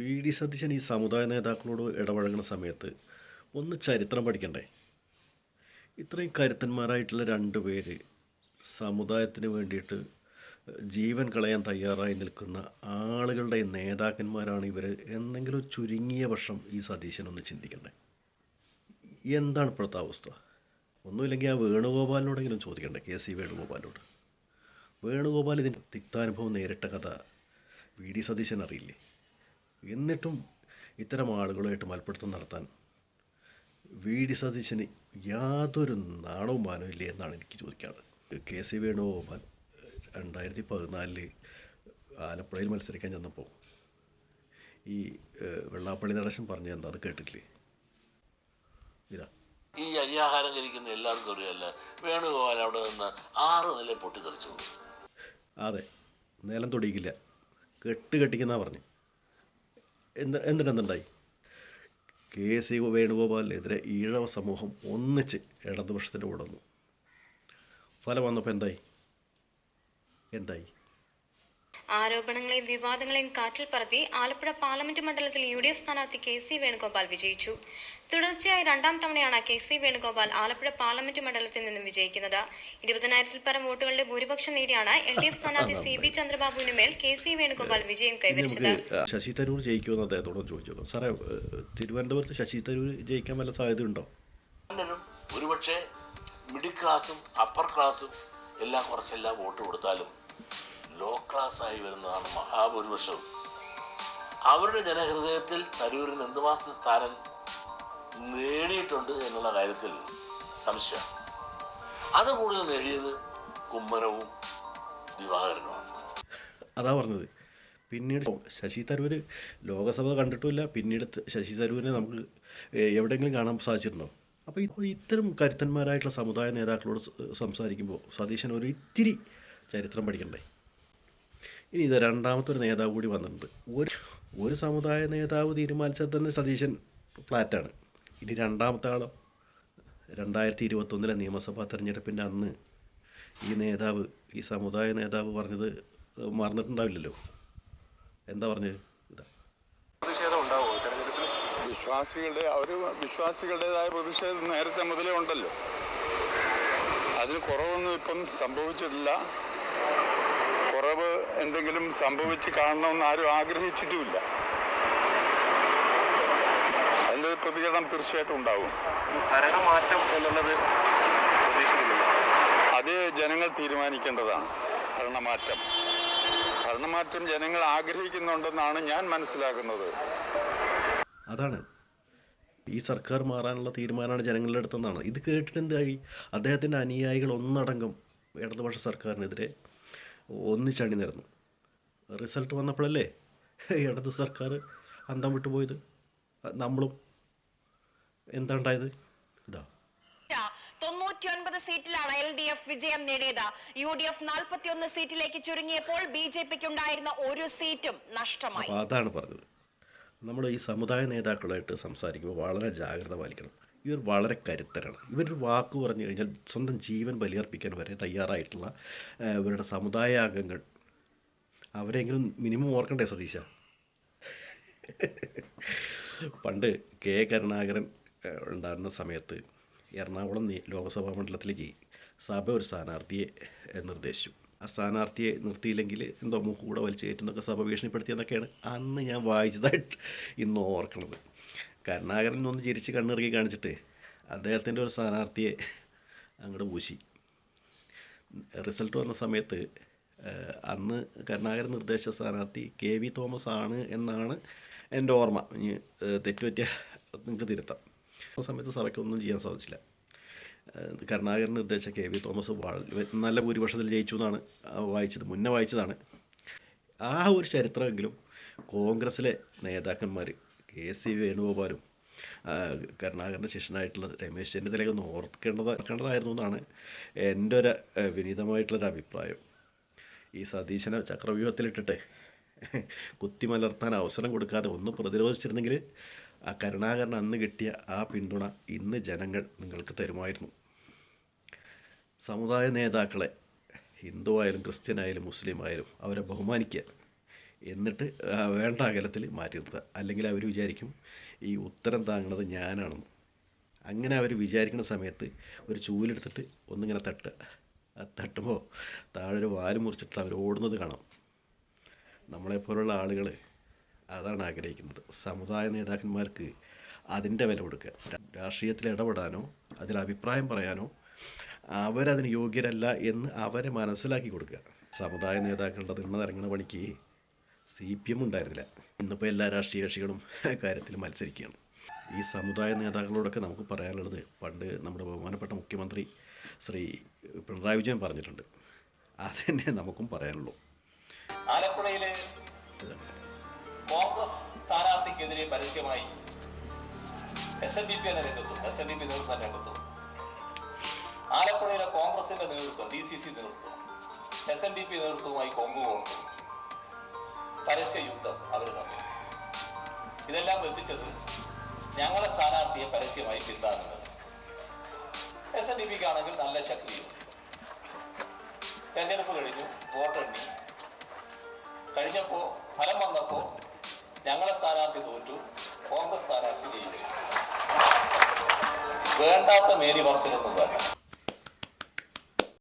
V D Satheesan ഈ സമുദായ നേതാക്കളോട് ഇടപഴകുന്ന സമയത്ത് ഒന്ന് ചരിത്രം പഠിക്കണ്ടേ? ഇത്രയും കരുത്തന്മാരായിട്ടുള്ള രണ്ട് പേര് സമുദായത്തിന് വേണ്ടിയിട്ട് ജീവൻ കളയാൻ തയ്യാറായി നിൽക്കുന്ന ആളുകളുടെ നേതാക്കന്മാരാണ് ഇവർ എന്തെങ്കിലും ചുരുങ്ങിയ വർഷം ഈ സതീശനൊന്ന് ചിന്തിക്കണ്ടേ? എന്താണ് ഇപ്പോഴത്തെ അവസ്ഥ? ഒന്നുമില്ലെങ്കിൽ ആ വേണുഗോപാലിനോടെങ്കിലും ചോദിക്കണ്ടേ കെ സി വേണുഗോപാലിനോട്? വേണുഗോപാൽ ഇതിന്റെ തിക്താനുഭവം നേരിട്ട കഥ വി ഡി സതീശൻ അറിയില്ലേ എന്നിട്ടും ഇത്തരം ആളുകളുമായിട്ട് മൽപ്പിടുത്തം നടത്താൻ വി ഡി സതീശന് യാതൊരു നാണവും മാനവും ഇല്ലേ എന്നാണ് എനിക്ക് ചോദിക്കാറ് കെ സി വേണുഗോപാൽ രണ്ടായിരത്തി പതിനാലിൽ ആലപ്പുഴയിൽ മത്സരിക്കാൻ ചെന്നപ്പോൾ ഈ വെള്ളാപ്പള്ളി നടേശൻ പറഞ്ഞു എന്താ? അത് കേട്ടിട്ടില്ലേ? ഇതാ. ഈ അരിയാഹാരം കഴിക്കുന്ന എല്ലാവർക്കും അറിയാമല്ല വേണുഗോപാൽ അവിടെ നിന്ന് ആറ് നില പൊട്ടിത്തെറിച്ചു. അതെ. നിലം തൊടിയിക്കില്ല. കെട്ട് കെട്ടിക്കുന്ന പറഞ്ഞു. എന്ത് എന്തിനെന്തുണ്ടായി? കെ. സി. വേണുഗോപാലിനെതിരെ ഈഴവ സമൂഹം ഒന്നിച്ച് ഇടതുപക്ഷത്തിന്റെ കൂടെ വന്നു ഫലം വന്നപ്പോൾ എന്തായി? എന്തായി? ആരോപണങ്ങളെയും വിവാദങ്ങളെയും കാറ്റിൽ പറത്തി ആലപ്പുഴ പാർലമെന്റ് മണ്ഡലത്തിൽ യു ഡി എഫ് സ്ഥാനാർത്ഥി കെ സി വേണുഗോപാൽ വിജയിച്ചു. തുടർച്ചയായി രണ്ടാം തവണയാണ് K C Venugopal Alappuzha parliament മണ്ഡലത്തിൽ നിന്നും വിജയിക്കുന്നത്. ഇരുപതിനായിരത്തിൽ പരം വോട്ടുകളുടെ ഭൂരിപക്ഷം നേടിയാണ് എൽ ഡി എഫ് സ്ഥാനാർത്ഥി സി ബി ചന്ദ്രബാബുവിന് മേൽ കെ സി വേണുഗോപാൽ വിജയം കൈവരിച്ചത്. ശശി തരൂർ ജയിക്കുമെന്ന് അദ്ദേഹത്തോട് ചോദിച്ചു നോക്കാം സാറേ തിരുവനന്തപുരത്ത് ശശി തരൂർ ജയിക്കാൻ വല്ല സാധ്യതയുണ്ടോ? ഒരുപക്ഷെ മിഡിൽ ക്ലാസും അപ്പർ ക്ലാസും എല്ലാം കുറച്ചെല്ലാം വോട്ട് കൊടുത്താലും ലോ ക്ലാസ് ആയി വരുന്നതാണ് മഹാഭൂരിപക്ഷവും അവരുടെ ജനഹൃദയത്തിൽ തരൂരിന് എന്തുമാത്രം സ്ഥാനം നേടിയിട്ടുണ്ട് എന്നുള്ള കാര്യത്തിൽ സംശയം. അത് കൂടുതൽ നേടിയത് കുമ്മനവും ദിവാകരനുമാണ്. അതാ പറഞ്ഞത്. പിന്നീട് ശശി തരൂർ ലോകസഭ കണ്ടിട്ടുമില്ല. പിന്നീട് ശശി തരൂരിനെ നമുക്ക് എവിടെയെങ്കിലും കാണാൻ സാധിച്ചിട്ടുണ്ടോ? അപ്പോൾ ഇത്തരം കരുത്തന്മാരായിട്ടുള്ള സമുദായ നേതാക്കളോട് സംസാരിക്കുമ്പോൾ സതീശൻ ഒരു ഇത്തിരി ചരിത്രം പഠിക്കണ്ടേ? ഇനി ഇത് രണ്ടാമത്തെ ഒരു നേതാവ് കൂടി വന്നിട്ടുണ്ട്. ഒരു ഒരു സമുദായ നേതാവ് തീരുമാനിച്ചാൽ തന്നെ സതീശൻ ഫ്ലാറ്റാണ്. ഇനി രണ്ടാമത്തെ ആളോ രണ്ടായിരത്തി ഇരുപത്തൊന്നിലെ നിയമസഭാ തെരഞ്ഞെടുപ്പിന്റെ അന്ന് ഈ നേതാവ് ഈ സമുദായ നേതാവ് പറഞ്ഞത് മറന്നിട്ടുണ്ടാവില്ലല്ലോ. എന്താ പറഞ്ഞത്? ഇതാ. വിശ്വാസികളുടെ അവർ വിശ്വാസികളുടേതായ പ്രതിഷേധം നേരത്തെ മുതലേ ഉണ്ടല്ലോ. അതിന് കുറവൊന്നും ഇപ്പം സംഭവിച്ചിട്ടില്ല. കുറവ് എന്തെങ്കിലും സംഭവിച്ച് കാണണമെന്ന് ആരും ആഗ്രഹിച്ചിട്ടുമില്ല. അതിന്റെ പ്രതികരണം തീർച്ചയായിട്ടും ഉണ്ടാവും. ഭരണമാറ്റം എന്നുള്ളത് അത് ജനങ്ങൾ തീരുമാനിക്കേണ്ടതാണ്. ഭരണമാറ്റം. ഭരണമാറ്റം ജനങ്ങൾ ആഗ്രഹിക്കുന്നുണ്ടെന്നാണ് ഞാൻ മനസ്സിലാക്കുന്നത്. അതാണ്. ഈ സർക്കാർ മാറാനുള്ള തീരുമാനമാണ് ജനങ്ങളുടെ അടുത്തെന്നാണ്. ഇത് കേട്ടിട്ട് എന്തായി? അദ്ദേഹത്തിന്റെ അനുയായികൾ ഒന്നടങ്കം ഇടതുപക്ഷ സർക്കാരിനെതിരെ ഒന്നിച്ചണി നിരന്നു. റിസൾട്ട് വന്നപ്പോഴല്ലേ ഇടത് സർക്കാർ അന്തം വിട്ടുപോയത് നമ്മളും എന്താ ഉണ്ടായത് ഇതാ. തൊണ്ണൂറ്റിയൊൻപത് സീറ്റിലാണ് എൽ ഡി എഫ് വിജയം നേടിയത്. യു ഡി എഫ് നാൽപ്പത്തിയൊന്ന് സീറ്റിലേക്ക് ചുരുങ്ങിയപ്പോൾ ബി ജെ പിക്ക് ഉണ്ടായിരുന്ന ഒരു സീറ്റും നഷ്ടമായി. അതാണ് പറഞ്ഞത്. നമ്മൾ ഈ സമുദായ നേതാക്കളായിട്ട് സംസാരിക്കുമ്പോൾ വളരെ ജാഗ്രത പാലിക്കണം. ഇവർ വളരെ കരുത്തരാണ്. ഇവരൊരു വാക്ക് പറഞ്ഞു കഴിഞ്ഞാൽ സ്വന്തം ജീവൻ ബലിയർപ്പിക്കാൻ വരെ തയ്യാറായിട്ടുള്ള ഇവരുടെ സമുദായ അംഗങ്ങൾ. അവരെങ്കിലും മിനിമം ഓർക്കണ്ടേ സതീശ? പണ്ട് കെ കരുണാകരൻ ഉണ്ടായിരുന്ന സമയത്ത് എറണാകുളം ലോക്സഭാ മണ്ഡലത്തിലേക്ക് സഭ ഒരു സ്ഥാനാർത്ഥിയെ നിർദ്ദേശിച്ചു. ആ സ്ഥാനാർത്ഥിയെ നിർത്തിയില്ലെങ്കിൽ എന്തോ കൂടെ വലിച്ചു കയറ്റുന്നൊക്കെ സഭ ഭീഷണിപ്പെടുത്തിയെന്നൊക്കെയാണ് അന്ന് ഞാൻ വായിച്ചതായിട്ട് ഇന്ന് ഓർക്കണത്. കരുണാകരൻ ഒന്ന് ചിരിച്ച് കണ്ണിറുക്കി കാണിച്ചിട്ട് അദ്ദേഹത്തിന്റെ ഒരു സ്ഥാനാർത്ഥിയെ അങ്ങോട്ട് പൂശി. റിസൾട്ട് വന്ന സമയത്ത് അന്ന് കരുണാകരൻ നിർദ്ദേശ സ്ഥാനാർത്ഥി കെ വി തോമസ് ആണ് എന്നാണ് എന്റെ ഓർമ്മ. ഇനി തെറ്റുപറ്റിയ നിങ്ങൾക്ക് തിരുത്താം. ആ സമയത്ത് സഭയ്ക്കൊന്നും ചെയ്യാൻ സാധിച്ചില്ല. കരുണാകരൻ നിർദ്ദേശിച്ച കെ വി തോമസ് നല്ല ഭൂരിപക്ഷത്തിൽ ജയിച്ചു എന്നാണ് വായിച്ചത് മുന്നേ വായിച്ചതാണ്. ആ ഒരു ചരിത്രമെങ്കിലും കോൺഗ്രസ്സിലെ നേതാക്കന്മാർ കെ സി വേണുഗോപാലും കരുണാകരന്റെ ശിഷ്യനായിട്ടുള്ള രമേശ് ചെന്നിത്തലയൊക്കെ ഒന്ന് ഓർക്കേണ്ടത് ഓർക്കേണ്ടതായിരുന്നു എന്നാണ് എന്റെ ഒരു വിനീതമായിട്ടുള്ളൊരു അഭിപ്രായം. ഈ സതീശനെ ചക്രവ്യൂഹത്തിലിട്ടിട്ട് കുത്തിമലർത്താൻ അവസരം കൊടുക്കാതെ ഒന്ന് പ്രതിരോധിച്ചിരുന്നെങ്കിൽ ആ കരുണാകരൻ അന്ന് കിട്ടിയ ആ പിന്തുണ ഇന്ന് ജനങ്ങൾ നിങ്ങൾക്ക് തരുമായിരുന്നു. സമുദായ നേതാക്കളെ ഹിന്ദു ആയാലും ക്രിസ്ത്യൻ മുസ്ലിം അവരെ ബഹുമാനിക്കുക. എന്നിട്ട് വേണ്ട അകലത്തിൽ മാറ്റി നിർത്തുക. അല്ലെങ്കിൽ അവർ വിചാരിക്കും ഈ ഉത്തരം താങ്ങുന്നത് ഞാനാണെന്ന്. അങ്ങനെ അവർ വിചാരിക്കുന്ന സമയത്ത് ഒരു ചൂലെടുത്തിട്ട് ഒന്നിങ്ങനെ തട്ടുക തട്ടുമ്പോൾ താഴെ ഒരു വാൽ മുറിച്ചിട്ട് അവർ ഓടുന്നത് കാണാം. നമ്മളെപ്പോലുള്ള ആളുകൾ അതാണ് ആഗ്രഹിക്കുന്നത്. സമുദായ നേതാക്കന്മാർക്ക് അതിന്റെ വില കൊടുക്കുക. രാഷ്ട്രീയത്തിൽ ഇടപെടാനോ അതിൽ അഭിപ്രായം പറയാനോ അവരതിന് യോഗ്യരല്ല എന്ന് അവരെ മനസ്സിലാക്കി കൊടുക്കുക. സമുദായ നേതാക്കളുടെ തിണ്ണ ഇറങ്ങുന്ന പണിക്ക് സി പി എം ഉണ്ടായിരുന്നില്ല ഇന്നിപ്പോൾ എല്ലാ രാഷ്ട്രീയ കക്ഷികളും കാര്യത്തിൽ മത്സരിക്കുകയാണ്. ഈ സമുദായ നേതാക്കളോടൊക്കെ നമുക്ക് പറയാനുള്ളത് പണ്ട് നമ്മുടെ ബഹുമാനപ്പെട്ട മുഖ്യമന്ത്രി ശ്രീ പിണറായി വിജയൻ പറഞ്ഞിട്ടുണ്ട്. അതുതന്നെ നമുക്കും പറയാനുള്ളൂ. ആലപ്പുഴയിലെ കോൺഗ്രസ് സ്ഥാനാർത്ഥിക്കെതിരെ പരസ്യമായി എസ് എൻ ഡി പി എന്ന രംഗത്തും എസ് എൻ പി നേതൃത്വം ആലപ്പുഴയിലെ കോൺഗ്രസിന്റെ നേതൃത്വം ഡി സി സി നേതൃത്വം എസ് എൻ ഡി പി നേതൃത്വവുമായി കൊമ്പുകോർന്നു പരസ്യ യുദ്ധം അവർ തമ്മിൽ ഇതെല്ലാം എത്തിച്ചത് ഞങ്ങളുടെ സ്ഥാനാർത്ഥിയെ പരസ്യമായി പിന്താങ്ങുന്നത്. എസ് എൻ ഡി പിക്ക് ആണെങ്കിൽ നല്ല ശക്തിയുണ്ട് തെരഞ്ഞെടുപ്പ് കഴിഞ്ഞു വോട്ടെണ്ണി കഴിഞ്ഞപ്പോൾ ഫലം വന്നപ്പോൾ ഞങ്ങളെ സ്ഥാനാർത്ഥി തോറ്റു കോൺഗ്രസ് സ്ഥാനാർത്ഥി ജയിച്ചു. വേണ്ടാത്ത മേരി പറച്ചിലൊന്നും വേണ്ട.